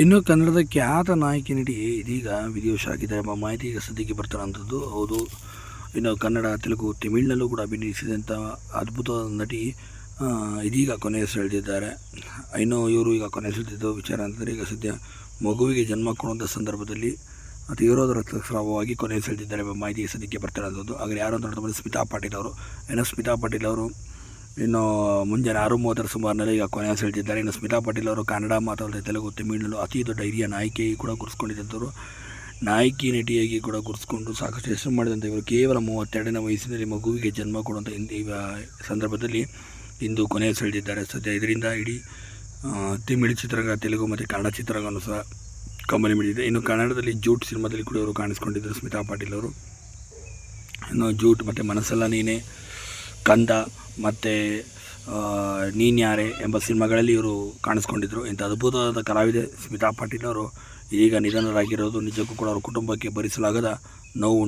ಇನ್ನು ಕನ್ನಡದ ಖ್ಯಾತ ನಾಯಕಿ ನಟಿ ಇದೀಗ ವಿದೇಶ ಆಗಿದ್ದಾರೆ. ಎಂಬ ಮಾಹಿತಿ ಈಗ ಸದ್ಯಕ್ಕೆ ಬರ್ತಾರಂಥದ್ದು ಹೌದು. ಇನ್ನು ಕನ್ನಡ, ತೆಲುಗು, ತಮಿಳಿನಲ್ಲೂ ಕೂಡ ಅಭಿನಯಿಸಿದಂಥ ಅದ್ಭುತವಾದ ನಟಿ ಇದೀಗ ಕೊನೆ ಸೆಳೆದಿದ್ದಾರೆ ಇನ್ನು ಇವರು ಈಗ ಕೊನೆ ಸೆಳೆದಿದ್ದ ವಿಚಾರ ಅಂತಂದರೆ ಈಗ ಸದ್ಯ ಮಗುವಿಗೆ ಜನ್ಮ ಕೊಡುವಂಥ ಸಂದರ್ಭದಲ್ಲಿ ತೀವ್ರವಾದ ರಕ್ತಸ್ರಾವವಾಗಿ ಕೊನೆ ಸೆಳೆದಿದ್ದಾರೆ ಎಂಬ ಮಾಹಿತಿ ಸದ್ಯಕ್ಕೆ ಬರ್ತಾರಂಥದ್ದು ಆದರೆ ಯಾರು ಅಂತ ಸ್ಮಿತಾ ಪಾಟೀಲ್ ಅವರು. ಏನೋ ಸ್ಮಿತಾ ಪಾಟೀಲ್ ಅವರು ಇನ್ನು ಮುಂಜಾನೆ ಆರು ಮೂವತ್ತರ ಸುಮಾರಿನಲ್ಲಿ ಈಗ ಕೊನೆಯ ಸೆಳೆದಿದ್ದಾರೆ ಇನ್ನು ಸ್ಮಿತಾ ಪಾಟೀಲ್ ಅವರು ಕನ್ನಡ ಮಾತಾಡದೆ ತೆಲುಗು, ತಮಿಳಿನಲ್ಲೂ ಅತಿ ದೊಡ್ಡ ಹಿರಿಯ ನಾಯಕಿಯಾಗಿ ಕೂಡ ಗುರುಸ್ಕೊಂಡಿದ್ದರು ನಾಯಕಿ ನಟಿಯಾಗಿ ಕೂಡ ಗುರುಸ್ಕೊಂಡು ಸಾಕಷ್ಟು ಹೆಸರು ಮಾಡಿದಂಥ ಇವರು. ಕೇವಲ ಮೂವತ್ತೆರಡನೇ ವಯಸ್ಸಿನಲ್ಲಿ ಮಗುವಿಗೆ ಜನ್ಮ ಕೊಡುವಂಥ ಇಂದು ಈ ಸಂದರ್ಭದಲ್ಲಿ ಇಂದು ಕೊನೆಯ ಸೆಳೆದಿದ್ದಾರೆ ಸದ್ಯ ಇದರಿಂದ ಇಡೀ ತಮಿಳು ಚಿತ್ರರಂಗ, ತೆಲುಗು ಮತ್ತು ಕನ್ನಡ ಚಿತ್ರರಂಗವನ್ನು ಸಹ ಕಂಬನಿ ಮಿಡಿದಿದೆ. ಇನ್ನು ಕನ್ನಡದಲ್ಲಿ ಜೂಟ್ ಸಿನಿಮಾದಲ್ಲಿ ಕೂಡ ಇವರು ಕಾಣಿಸ್ಕೊಂಡಿದ್ದರು ಸ್ಮಿತಾ ಪಾಟೀಲ್ ಅವರು. ಇನ್ನು ಜೂಟ್ ಮತ್ತು ಮನಸ್ಸಲ್ಲ ನೀನೆ, ಕಂದ ಮತ್ತು ನೀನ್ಯಾರೆ ಎಂಬ ಸಿನಿಮಾಗಳಲ್ಲಿ ಇವರು ಕಾಣಿಸ್ಕೊಂಡಿದ್ದರು ಇಂಥ ಅದ್ಭುತವಾದ ಕಲಾವಿದೆ ಸ್ಮಿತಾ ಪಾಟೀಲ್ ಅವರು ಈಗ ನಿಧನರಾಗಿರೋದು ನಿಜಕ್ಕೂ ಕೂಡ ಅವರ ಕುಟುಂಬಕ್ಕೆ ಭರಿಸಲಾಗದ ನೋವು